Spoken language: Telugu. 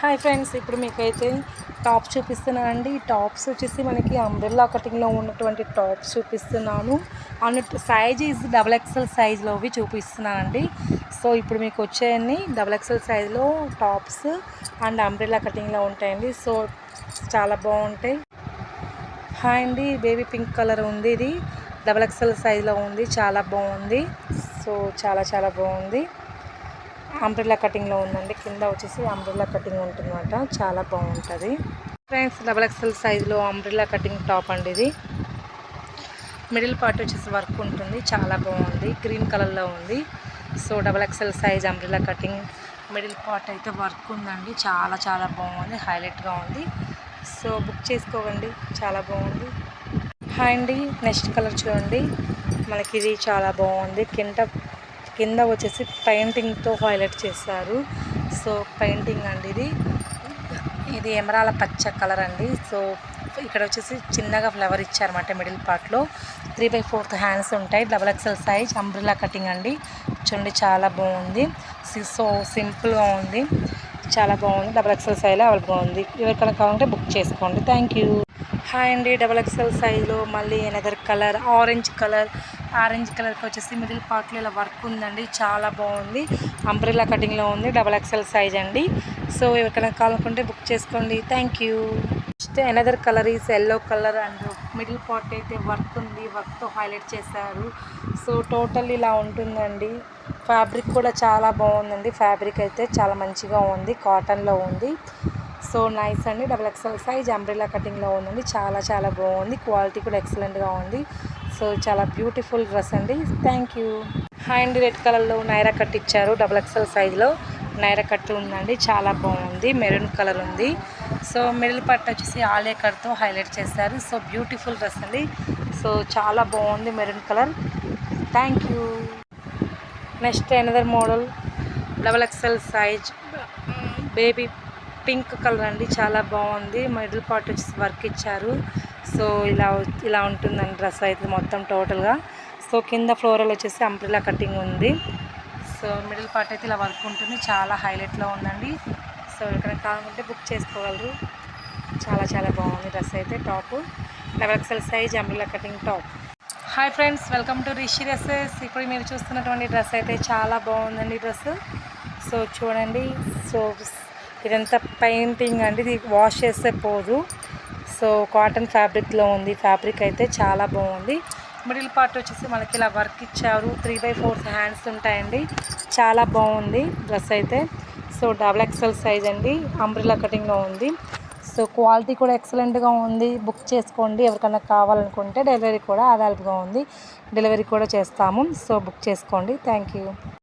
హాయ్ ఫ్రెండ్స్ ఇప్పుడు మీకైతే టాప్ చూపిస్తున్నానండి ఈ టాప్స్ వచ్చేసి మనకి అంబ్రెల్లా కటింగ్లో ఉన్నటువంటి టాప్స్ చూపిస్తున్నాను. అన్నట్టు సైజ్ ఈజ్ డబల్ ఎక్సెల్ సైజ్లోవి చూపిస్తున్నానండి సో ఇప్పుడు మీకు వచ్చాయన్ని డబల్ ఎక్సెల్ సైజ్లో టాప్స్ అండ్ అంబ్రెల్లా కటింగ్లో ఉంటాయండి. సో చాలా బాగుంటాయి. హాయ్ అండి బేబీ పింక్ కలర్ ఉంది ఇది. డబల్ ఎక్సెల్ సైజ్లో ఉంది. చాలా బాగుంది. సో చాలా చాలా బాగుంది. అంబ్రిల్లా కటింగ్లో ఉందండి. కింద వచ్చేసి అంబ్రిల్లా కటింగ్ ఉంటుందన్నమాట చాలా బాగుంటుంది. ఫ్రెండ్స్ డబల్ ఎక్స్ఎల్ సైజులో అంబ్రిల్లా కటింగ్ టాప్ అండి ఇది. మిడిల్ పార్ట్ వచ్చేసి వర్క్ ఉంటుంది. చాలా బాగుంది. గ్రీన్ కలర్లో ఉంది. So double XL size umbrella cutting middle part అయితే వర్క్ ఉందండి. చాలా చాలా బాగుంది. హైలైట్గా ఉంది. సో బుక్ చేసుకోవండి. చాలా బాగుంది. హాయ్ అండి. నెక్స్ట్ కలర్ చూడండి. మనకి ఇది చాలా బాగుంది. కింద కింద వచ్చేసి పెయింటింగ్తో హైలైట్ చేశారు. సో పెయింటింగ్ అండి ఇది. ఇది ఎమరాల పచ్చ కలర్ అండి. సో ఇక్కడ వచ్చేసి చిన్నగా ఫ్లవర్ ఇచ్చారన్నమాట మిడిల్ పార్ట్లో. త్రీ బై ఫోర్త్ హ్యాండ్స్ ఉంటాయి. Double XL size umbrella cutting అండి. చూడండి చాలా బాగుంది. సో సింపుల్గా ఉంది. చాలా బాగుంది. డబల్ ఎక్సెల్ సైజ్లో అవైలబుల్గా ఉంది. ఎవరికైనా కావాలంటే బుక్ చేసుకోండి. Thank you. హాయ్ అండి డబల్ ఎక్స్ఎల్ సైజ్లో మళ్ళీ another colour orange colour orange కలర్కి వచ్చేసి మిడిల్ పార్ట్లో ఇలా వర్క్ ఉందండి చాలా బాగుంది. అంబ్రెల్లా కటింగ్లో ఉంది డబల్ ఎక్స్ఎల్ సైజ్ అండి. సో ఎవరికైనా కావాలనుకుంటే బుక్ చేసుకోండి. Thank you next another colour is yellow colour and middle part అయితే వర్క్ ఉంది వర్క్తో హైలైట్ చేశారు. సో టోటల్ ఇలా ఉంటుందండి. ఫ్యాబ్రిక్ కూడా చాలా బాగుందండి. ఫ్యాబ్రిక్ అయితే చాలా మంచిగా ఉంది కాటన్లో ఉంది. సో నైస్ అండి. డబల్ ఎక్స్ఎల్ సైజ్ అంబ్రిలా కటింగ్లో ఉందండి. చాలా చాలా బాగుంది. క్వాలిటీ కూడా ఎక్సలెంట్గా ఉంది. సో చాలా బ్యూటిఫుల్ డ్రెస్ అండి. థ్యాంక్ యూ హాయ్ అండి. రెడ్ కలర్లో నైరా కట్ ఇచ్చారు. డబల్ ఎక్స్ఎల్ సైజ్లో నైరా కట్ ఉందండి. చాలా బాగుంది. మెరూన్ కలర్ ఉంది. సో మిడిల్ పట్టు వచ్చేసి ఆలే కట్తో హైలైట్ చేశారు. సో బ్యూటిఫుల్ డ్రెస్ అండి. సో చాలా బాగుంది maroon colour thank you next another model double XL size baby pink colour అండి చాలా బాగుంది. మిడిల్ పార్ట్ వచ్చేసి వర్క్ ఇచ్చారు. సో ఇలా ఇలా ఉంటుందండి డ్రెస్ అయితే మొత్తం టోటల్గా సో కింద ఫ్లోరల్ వచ్చేసి అంబ్రిలా కటింగ్ ఉంది. సో మిడిల్ పార్ట్ అయితే ఇలా వర్క్ ఉంటుంది చాలా హైలైట్లో ఉందండి. సో ఇక్కడ కావాలంటే బుక్ చేసుకోగలరు. చాలా చాలా బాగుంది డ్రెస్ అయితే top. Double XL size umbrella cutting top. Hi friends welcome to Rishi dresses ఇప్పుడు మీరు చూస్తున్నటువంటి డ్రెస్ అయితే చాలా బాగుందండి డ్రెస్. సో చూడండి సో ఇదంతా పెయింటింగ్ అండి ఇది వాష్ చేస్తే పోదు. సో కాటన్ ఫ్యాబ్రిక్లో ఉంది ఫ్యాబ్రిక్ అయితే చాలా బాగుంది. మిడిల్ పార్ట్ వచ్చేసి మనకి ఇలా వర్క్ ఇచ్చారు త్రీ బై ఫోర్త్ హ్యాండ్స్ ఉంటాయండి. చాలా బాగుంది డ్రెస్ అయితే. సో డబల్ ఎక్సెల్ సైజ్ అండి అంబ్రిలా కటింగ్లో ఉంది. సో క్వాలిటీ కూడా ఎక్సలెంట్గా ఉంది. బుక్ చేసుకోండి ఎవరికైనా కావాలనుకుంటే డెలివరీ కూడా అవైలబుల్గా ఉంది. డెలివరీ కూడా చేస్తాము. సో బుక్ చేసుకోండి. Thank you.